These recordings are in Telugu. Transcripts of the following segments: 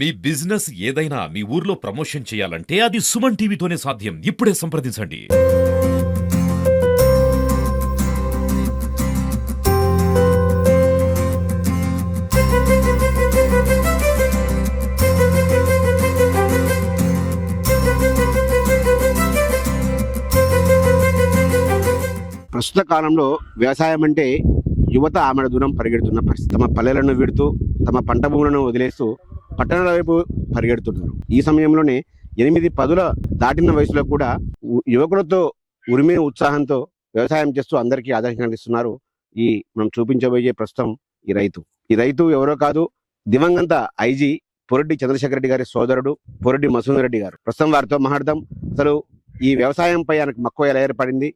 మీ బిజినెస్ ఏదైనా మీ ఊర్లో ప్రమోషన్ చేయాలంటే అది సుమన్ టీవీతోనే సాధ్యం. ఇప్పుడే సంప్రదించండి. ప్రస్తుత కాలంలో వ్యవసాయం అంటే యువత ఆమెడ దూరం పరిగెడుతున్న పరిస్థితి. తమ పల్లెలను విడుతూ తమ పంట భూములను వదిలేస్తూ పట్టణాల వైపు పరిగెడుతున్నారు. ఈ సమయంలోనే ఎనిమిది పదుల దాటిన వయసులో కూడా యువకులతో ఉరిమే ఉత్సాహంతో వ్యవసాయం చేస్తూ అందరికీ ఆదర్శంగా ఇస్తున్నారు ఈ మనం చూపించబోయే ప్రస్తుతం ఈ రైతు. ఈ రైతు ఎవరో కాదు దివంగత ఐజీ పొరెడ్డి చంద్రశేఖర రెడ్డి గారి సోదరుడు పొరెడ్డి మసూన్ రెడ్డి గారు. ప్రస్తుతం వారితో మాట్లాడదాం. అసలు ఈ వ్యవసాయంపై ఆయనకు మక్కువ ఎలా ఏర్పడింది?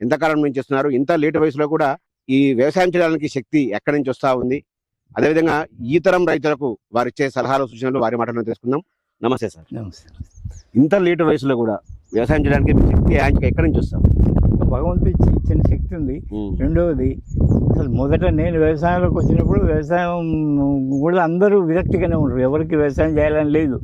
ఎంతకాలం నుంచి చేస్తున్నారు? ఇంత లేటు వయసులో కూడా ఈ వ్యవసాయం చేయడానికి శక్తి ఎక్కడి నుంచి వస్తా ఉంది? అదేవిధంగా ఈ తరం రైతులకు వారు ఇచ్చే సలహాలు సూచనలు వారి మాటలను తెలుసుకుందాం. నమస్తే సార్. నమస్తే. ఇంత లేట్ వయసులో కూడా వ్యవసాయం చేయడానికి శక్తి ఆయనకి ఎక్కడి నుంచి వస్తాం భగవంతుడు ఇచ్చి- ఇచ్చిన శక్తి ఉంది. రెండవది అసలు మొదట నేను వ్యవసాయంలోకి వచ్చినప్పుడు వ్యవసాయం కూడా అందరూ విరక్తిగానే ఉంటారు. ఎవరికి వ్యవసాయం చేయాలని లేదు.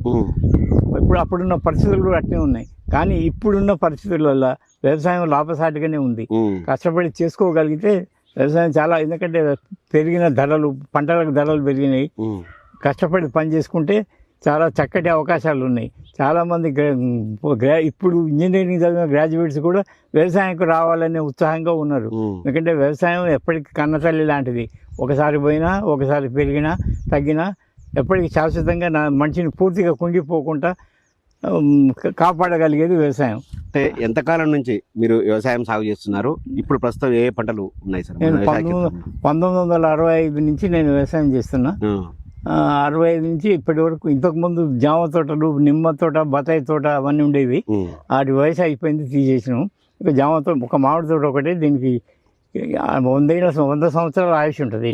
ఇప్పుడు అప్పుడున్న పరిస్థితులు కూడా అట్నే ఉన్నాయి. కానీ ఇప్పుడున్న పరిస్థితుల వల్ల వ్యవసాయం లాభసాటిగానే ఉంది. కష్టపడి చేసుకోగలిగితే వ్యవసాయం చాలా ఎందుకంటే పెరిగిన ధరలు పంటలకు ధరలు పెరిగినాయి. కష్టపడి పని చేసుకుంటే చాలా చక్కటి అవకాశాలు ఉన్నాయి. చాలామంది గ్రా- ఇప్పుడు ఇంజనీరింగ్ చదివిన గ్రాడ్యుయేట్స్ కూడా వ్యవసాయంకు రావాలనే ఉత్సాహంగా ఉన్నారు. ఎందుకంటే వ్యవసాయం ఎప్పటికీ కన్నతల్లి లాంటిది. ఒకసారి పోయినా ఒకసారి పెరిగినా తగ్గినా ఎప్పటికీ శాశ్వతంగా నా మనిషిని పూర్తిగా కుంగిపోకుండా కాపాడగలిగేది వ్యవసాయం. అంటే ఎంతకాలం నుంచి మీరు వ్యవసాయం సాగు చేస్తున్నారు? ఇప్పుడు ప్రస్తుతం ఏ పంటలు ఉన్నాయి సార్? నేను పంతొమ్మిది వందల అరవై ఐదు నుంచి నేను వ్యవసాయం చేస్తున్నా. అరవై ఐదు నుంచి ఇప్పటి వరకు ఇంతకుముందు జామ తోటలు నిమ్మ తోట బత్తాయి తోట అవన్నీ ఉండేవి. వాటి వయసు అయిపోయింది తీసేసినాం. ఇక జామ తోట ఒక మామిడి తోట ఒకటి దీనికి వందేళ్ళ వంద సంవత్సరాల ఆయుష్ ఉంటుంది.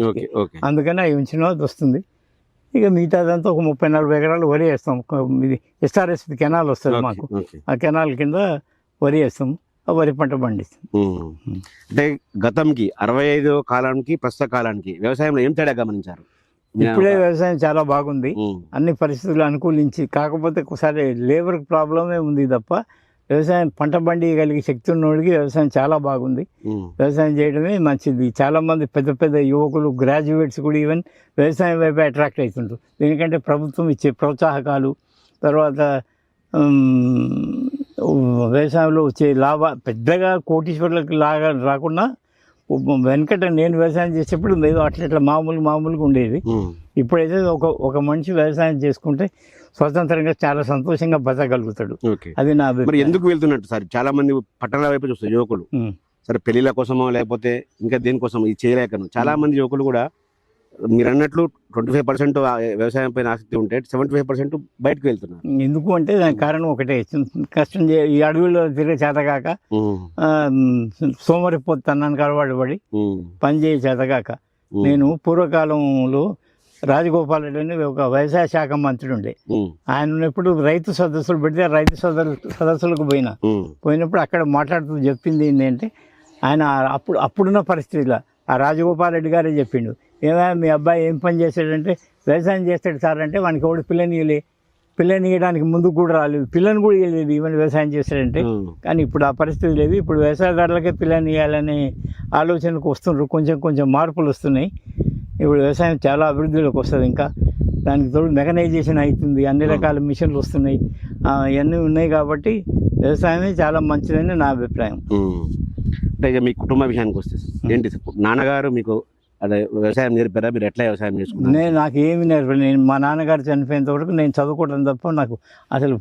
అందుకని అవి ఉంచిన వస్తుంది. ఇక మిగతాదంతా ఒక ముప్పై నలభై ఎకరాలు వరి వేస్తాం. ఇది ఎస్ఆర్ఎస్ కెనాల్ వస్తుంది మాకు. ఆ కెనాల్ కింద వరి వేస్తాం. ఆ వరి పంట పండిస్తాం. అంటే గతంకి అరవై ఐదో కాలానికి ప్రస్తుత కాలానికి వ్యవసాయంలో ఏం తేడా గమనించారు? ఇప్పుడే వ్యవసాయం చాలా బాగుంది. అన్ని పరిస్థితులు అనుకూలించి కాకపోతే ఒకసారి లేబర్ ప్రాబ్లమే ఉంది తప్ప వ్యవసాయం పంట పండియగలిగే శక్తి ఉన్నోడికి వ్యవసాయం చాలా బాగుంది. వ్యవసాయం చేయడమే మంచిది. చాలామంది పెద్ద పెద్ద యువకులు గ్రాడ్యుయేట్స్ కూడా ఈవెన్ వ్యవసాయం వైపు అట్రాక్ట్ అవుతుంటారు దీనికంటే ప్రభుత్వం ఇచ్చే ప్రోత్సాహకాలు తర్వాత వ్యవసాయంలో వచ్చే లాభ పెద్దగా కోటీశ్వరులకు లాగా రాకుండా వెనకట నేను వ్యవసాయం చేసేప్పుడు ఏదో అట్లా ఇట్లా మామూలు మామూలుగా ఉండేది. ఇప్పుడైతే ఒక ఒక మనిషి వ్యవసాయం చేసుకుంటే స్వతంత్రంగా చాలా సంతోషంగా బతకగలుగుతాడు. అది నా మరి. ఎందుకు వెళ్తున్నట్టు సార్? చాలా మంది పట్టణాల వైపు చూస్తారు యువకులు. సరే పెళ్ళిళ్ళ కోసమో లేకపోతే ఇంకా దేనికోసం ఇది చేయలేకను. చాలా మంది యువకులు కూడా మీరు అన్నట్లు ట్వంటీ ఫైవ్ పర్సెంట్ వ్యవసాయం పైన ఆసక్తి ఉంటే సెవెంటీ ఫైవ్ పర్సెంట్ బయటకు వెళ్తున్నారు. ఎందుకు అంటే దానికి కారణం ఒకటే. కష్టం చే ఈ అడవిలో తిరిగే చేతగాక సోమరిపోతున్నాను అలవాటు పడి పని చేయ చేతగాక నేను పూర్వకాలంలో రాజగోపాల్ రెడ్డి అని ఒక వ్యవసాయ శాఖ మంత్రి ఉండే. ఆయన ఉన్నప్పుడు రైతు సదస్సులు పెడితే రైతు సదస్సు సదస్సులకు పోయినా. పోయినప్పుడు అక్కడ మాట్లాడుతూ చెప్పింది ఏంటంటే ఆయన అప్పుడు అప్పుడున్న పరిస్థితిలో ఆ రాజగోపాల్ రెడ్డి గారే చెప్పిండు. ఏమైనా మీ అబ్బాయి ఏం పని చేశాడంటే వ్యవసాయం చేస్తాడు సార్ అంటే వానికి ఎవడు పిల్లని ఇవ్వలే పిల్లని ఇవ్వడానికి ముందుకు కూడా రాలేదు. పిల్లని కూడా ఇవ్వలేదు ఈవెన్ వ్యవసాయం చేస్తాడంటే కానీ ఇప్పుడు ఆ పరిస్థితి లేదు. ఇప్పుడు వ్యవసాయదారులకే పిల్లని ఇవ్వాలనే ఆలోచనకు వస్తుండ్రు. కొంచెం కొంచెం మార్పులు వస్తున్నాయి. ఇప్పుడు వ్యవసాయం చాలా అభివృద్ధిలోకి వస్తుంది ఇంకా. దానికి తోడు మెకనైజేషన్ అవుతుంది అన్ని రకాల మిషన్లు వస్తున్నాయి. ఆ, ఇవన్నీ ఉన్నాయి కాబట్టి వ్యవసాయమే చాలా మంచిదని నా అభిప్రాయం. అంటే మీ కుటుంబ విషయానికి వస్తే ఏంటి? నాన్నగారు మీకు అదే వ్యవసాయం నేర్పారా? మీరు ఎట్లా వ్యవసాయం చేసుకున్నారు? నేను నాకు ఏమి నేర్ప నేను మా నాన్నగారు చనిపోయేంత వరకు నేను చదువుకోవడం తప్ప నాకు అసలు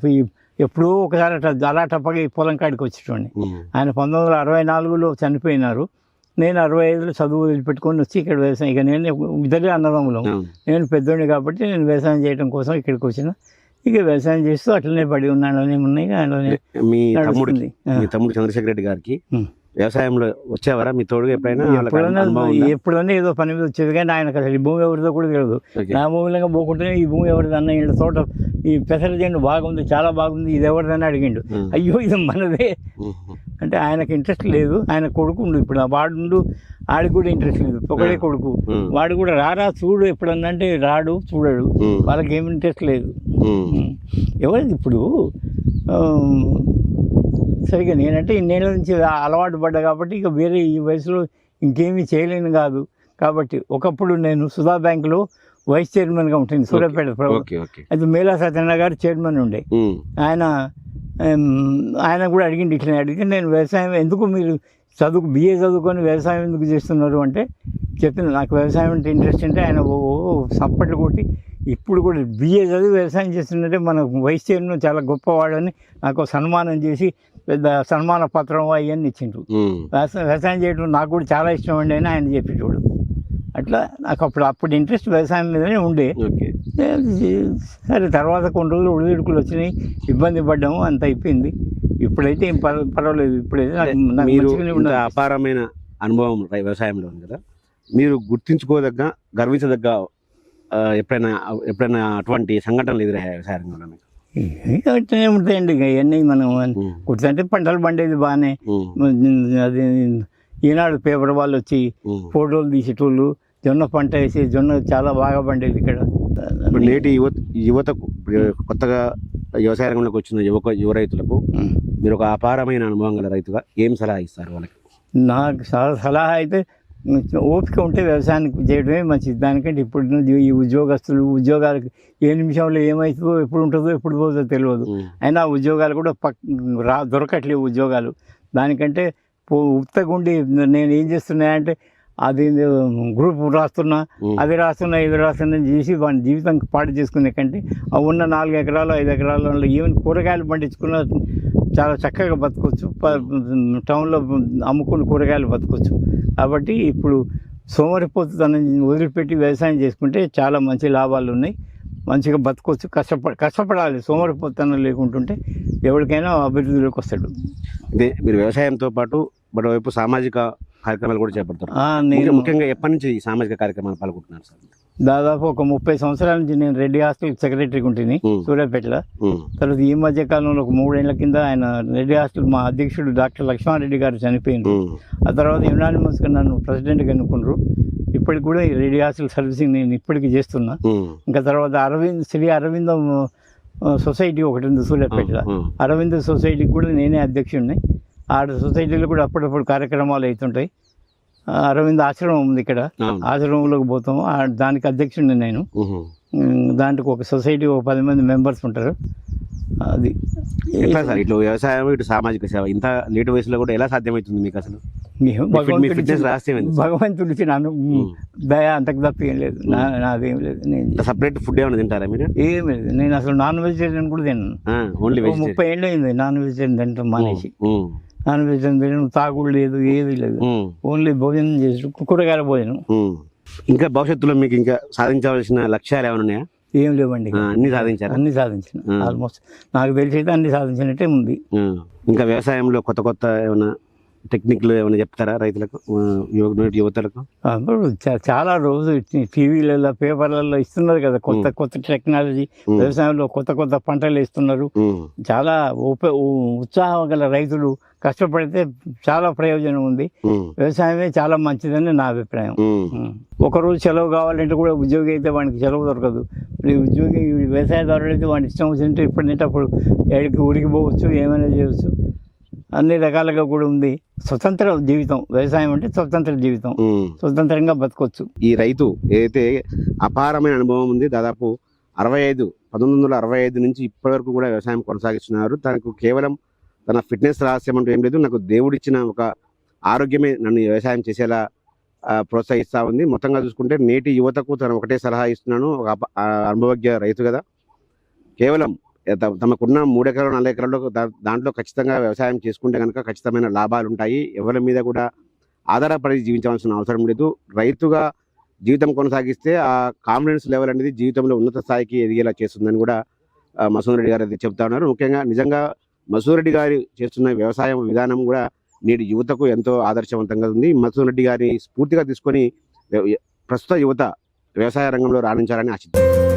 ఎప్పుడూ ఒకసారి అట్లా అలా టప్పగా ఈ పొలం కాడికి వచ్చేటోడిని. ఉమ్, ఆయన పంతొమ్మిది వందల అరవై నాలుగులో చనిపోయినారు. నేను అరవై ఐదులో చదువు వదిలిపెట్టుకొని వచ్చి ఇక్కడ వ్యవసాయం ఇక నేను ఇద్దరే అన్నదమ్ములం. నేను పెద్దోడిని కాబట్టి నేను వ్యవసాయం చేయడం కోసం ఇక్కడికి వచ్చిన ఇక వ్యవసాయం చేస్తూ అట్లనే పడి ఉన్నాను అనే ఉన్నాయి అందులోనే మీ ఆ. మీ తమ్ముడు చంద్రశేఖర రెడ్డి గారికి. వ్యవసాయంలో వచ్చేవారా మీ తోడుగా ఎప్పుడైనా? ఎప్పుడన్నా ఏదో పని మీద వచ్చేది కానీ ఆయనకు అసలు ఈ భూమి ఎవరిదో కూడా తెలియదు. నా భూమిలో పోకుంటేనే ఈ భూమి ఎవరిది అన్న ఈయన తోట ఈ పెసర చేను బాగుంది చాలా బాగుంది ఇది ఎవరిదని అడిగిండు అయ్యో ఇది మనదే అంటే ఆయనకి ఇంట్రెస్ట్ లేదు. ఆయన కొడుకు ఉండు ఇప్పుడు. వాడు ఆడికి కూడా ఇంట్రెస్ట్ లేదు. ఒకడే. కొడుకు. వాడు కూడా రారా చూడు ఎప్పుడన్నా అంటే రాడు చూడడు. వాళ్ళకి ఏమి ఇంట్రెస్ట్ లేదు. ఎవరు ఇప్పుడు ఆ, సరిగా నేనంటే ఇన్నేళ్ళ నుంచి అలవాటు పడ్డా కాబట్టి ఇక వేరే ఈ వయసులో ఇంకేమీ చేయలేను కాదు. కాబట్టి ఒకప్పుడు నేను సుధా బ్యాంకులో వైస్ చైర్మన్గా ఉంటుంది సూర్యాపేట ప్రభుత్వం అది మేలా సత్యనారాయణ గారు చైర్మన్ ఉండే. ఆయన ఆయన కూడా అడిగింది ఇట్లా అడిగితే నేను వ్యవసాయం ఎందుకు మీరు చదువు బిఏ చదువుకొని వ్యవసాయం ఎందుకు చేస్తున్నారు అంటే చెప్పిన నాకు వ్యవసాయం అంటే ఇంట్రెస్ట్ అంటే ఆయన సప్పట్లు కొట్టి ఇప్పుడు కూడా బిఏ చదివి వ్యవసాయం చేస్తుందంటే మన వైస్ చైర్మన్ చాలా గొప్పవాడని నాకు సన్మానం చేసి పెద్ద సన్మాన పత్రం అవన్నీ ఇచ్చిండ్రు. వ్యవసాయం చేయడం నాకు కూడా చాలా ఇష్టం అండి అని ఆయన చెప్పేటోడు అట్లా నాకు అప్పుడు అప్పుడు ఇంట్రెస్ట్ వ్యవసాయం మీదనే ఉండే. ఓకే. సరే తర్వాత కొన్ని రోజులు ఉడిదుడుకులు వచ్చినాయి ఇబ్బంది పడ్డాము అంత అయిపోయింది. ఇప్పుడైతే ఏం పర్వ- పర్వాలేదు. ఇప్పుడైతే మీరు. అపారమైన అనుభవం వ్యవసాయంలో ఉంది కదా. మీరు గుర్తించుకోదగ్గ గర్వించదగ్గ ఎప్పుడైనా ఎప్పుడైనా అటువంటి సంఘటనలు ఎదురయ్యాయి వ్యవసాయ రంగంలో మీకు? అట్లనే ఉంటాయండి. ఇక ఇవన్నీ మనం కుర్తంటే పంటలు పండేది బాగానే. అది ఈనాడు పేపర్ వాళ్ళు వచ్చి. ఫోటోలు తీసేటోళ్ళు జొన్న పంట వేసి జొన్న చాలా బాగా పండేది ఇక్కడ. ఇప్పుడు నేటి యువత యువతకు కొత్తగా వ్యవసాయ రంగంలోకి వచ్చిన యువక యువ రైతులకు. మీరు ఒక అపారమైన అనుభవం గల రైతుగా ఏం సలహా ఇస్తారు వాళ్ళకి? నాకు సల- సలహా అయితే ఓపిక ఉంటే వ్యవసాయానికి చేయడమే మంచిది. దానికంటే ఇప్పుడు ఈ ఉద్యోగస్తులు ఉద్యోగాలకు ఏ నిమిషంలో ఏమవుతుందో ఎప్పుడు ఉంటుందో ఎప్పుడు పోతుందో తెలియదు. అయినా ఉద్యోగాలు కూడా పక్ రా దొరకట్లేవు ఉద్యోగాలు. దానికంటే ఉత్తగుండి నేను ఏం చేస్తున్నా అంటే అది గ్రూప్ రాస్తున్నా అది రాస్తున్నా ఇది రాస్తున్నా చేసి వాడి జీవితం పాడు చేసుకునే కంటే ఆ ఉన్న నాలుగు ఎకరాలు ఐదు ఎకరాలలో ఈవెన్ కూరగాయలు పండించుకున్న చాలా చక్కగా బతకొచ్చు. టౌన్లో అమ్ముకుని కూరగాయలు బతకొచ్చు. కాబట్టి ఇప్పుడు సోమరిపోతుతనం వదిలిపెట్టి వ్యవసాయం చేసుకుంటే చాలా మంచి లాభాలు ఉన్నాయి. మంచిగా బతకొచ్చు. కష్టపడ కష్టపడాలి. సోమరిపోతనం లేకుంటుంటే ఎవరికైనా అభివృద్ధిలోకి వస్తాడు. ఇదే మీరు వ్యవసాయంతో పాటు మరోవైపు సామాజిక కార్యక్రమాలు కూడా చేపడతారు. ముఖ్యంగా ఎప్పటి నుంచి ఈ సామాజిక కార్యక్రమాలు పాల్గొంటున్నారు సార్? దాదాపు ఒక ముప్పై సంవత్సరాల నుంచి నేను రెడ్డి హాస్టల్ సెక్రటరీగా ఉంటుంది సూర్యాపేటలో. తర్వాత ఈ మధ్య కాలంలో ఒక మూడేళ్ళ కింద ఆయన రెడ్డి హాస్టల్ మా అధ్యక్షుడు డాక్టర్ లక్ష్మారెడ్డి గారు చనిపోయింది ఆ తర్వాత యునానిమస్గా నన్ను ప్రెసిడెంట్గా ఎన్నుకున్నారు. ఇప్పటికి కూడా ఈ రెడ్డి హాస్టల్ సర్వీసింగ్ నేను ఇప్పటికీ చేస్తున్నా. ఇంకా తర్వాత అరవింద్ శ్రీ అరవిందం సొసైటీ ఒకటి ఉంది సూర్యాపేటలో. అరవింద్ సొసైటీకి కూడా నేనే అధ్యక్షుడిని. ఆ సొసైటీలో కూడా అప్పుడప్పుడు కార్యక్రమాలు అవుతుంటాయి. అరవింద్ ఆశ్రమం ఉంది ఇక్కడ. ఆశ్రమంలోకి పోతాము ఆ, దానికి అధ్యక్షుడిని నేను. దాంట్లో ఒక సొసైటీ ఒక పది మంది మెంబర్స్ ఉంటారు. అది ఎట్లా సార్? ఇట్లా వ్యవసాయం ఇటు సామాజిక సేవ. ఇంత లేటు వయసులో కూడా ఎలా సాధ్యమవుతుంది మీకు అసలు? భగవంతుడి నన్ను. దయ అంతకు తప్ప ఏం లేదు. నాదేం లేదు. నేను సపరేట్ ఫుడ్ ఏమైనా తింటారా మీరు? ఏం లేదు. నేను అసలు నాన్ వెజిటేరియన్ కూడా తిన్నాను ఓన్లీ ముప్పై ఏళ్ళు అయింది నాన్ వెజిటేరియన్ తింటాం మానేసి. నాన్ వెజిటేరియన్ తినడం తాగుడు లేదు ఏది లేదు. ఓన్లీ భోజనం చేసి కూరగాయల భోజనం. ఇంకా భవిష్యత్తులో మీకు ఇంకా సాధించవలసిన లక్ష్యాలు ఏమైనా ఉన్నాయా? ఏం లేవండి అన్ని సాధించారా? అన్ని సాధించిన. ఆల్మోస్ట్. నాకు తెలిసి అయితే అన్ని సాధించినట్టే ఉంది. ఇంకా వ్యవసాయంలో కొత్త కొత్త ఏమైనా టెక్నిక్లు ఏమైనా చెప్తారా రైతులకు యువతలకు? చాలా రోజు టీవీలలో పేపర్లలో ఇస్తున్నారు కదా కొత్త కొత్త టెక్నాలజీ వ్యవసాయంలో కొత్త కొత్త పంటలు ఇస్తున్నారు చాలా ఉప ఉత్సాహం గల రైతులు కష్టపడితే చాలా ప్రయోజనం ఉంది. వ్యవసాయమే చాలా మంచిదని నా అభిప్రాయం. ఒకరోజు సెలవు కావాలంటే కూడా ఉద్యోగి అయితే వానికి సెలవు దొరకదు. ఉద్యోగి ఈ వ్యవసాయదారుడు అయితే వాడి ఇష్టం వచ్చినట్టు ఇప్పుడంటే అప్పుడు ఎక్కడికి ఊరికి పోవచ్చు ఏమైనా చేయవచ్చు. అన్ని రకాలుగా కూడా ఉంది. స్వతంత్ర జీవితం వ్యవసాయం అంటే స్వతంత్ర జీవితం. స్వతంత్రంగా బతకొచ్చు. ఈ రైతు ఏదైతే అపారమైన అనుభవం ఉంది దాదాపు అరవై ఐదు పంతొమ్మిది వందల అరవై ఐదు నుంచి ఇప్పటి వరకు కూడా వ్యవసాయం కొనసాగిస్తున్నారు. తనకు కేవలం తన ఫిట్నెస్ రహస్యం అంటూ ఏం లేదు. నాకు దేవుడిచ్చిన ఒక ఆరోగ్యమే నన్ను వ్యవసాయం చేసేలా ప్రోత్సహిస్తా ఉంది. మొత్తంగా చూసుకుంటే నేటి యువతకు తను ఒకటే సలహా ఇస్తున్నాను. ఒక అనుభవజ్ఞ రైతు కదా. కేవలం తమకున్న మూడు ఎకరాలు నాలుగు ఎకరాల్లో దాంట్లో ఖచ్చితంగా వ్యవసాయం చేసుకుంటే కనుక ఖచ్చితమైన లాభాలు ఉంటాయి ఎవరి మీద కూడా ఆధారపడి జీవించవలసిన అవసరం లేదు. రైతుగా జీవితం కొనసాగిస్తే ఆ కాన్ఫిడెన్స్ లెవెల్ అనేది జీవితంలో ఉన్నత స్థాయికి ఎదిగేలా చేస్తుందని కూడా మసూర్ రెడ్డి గారు చెప్తా ఉన్నారు. ముఖ్యంగా నిజంగా మసూద్ రెడ్డి గారు చేస్తున్న వ్యవసాయం విధానం కూడా నేటి యువతకు ఎంతో ఆదర్శవంతంగా ఉంది. మసూర్ రెడ్డి గారిని స్ఫూర్తిగా తీసుకొని ప్రస్తుత యువత వ్యవసాయ రంగంలో రాణించాలని ఆశిద్దాం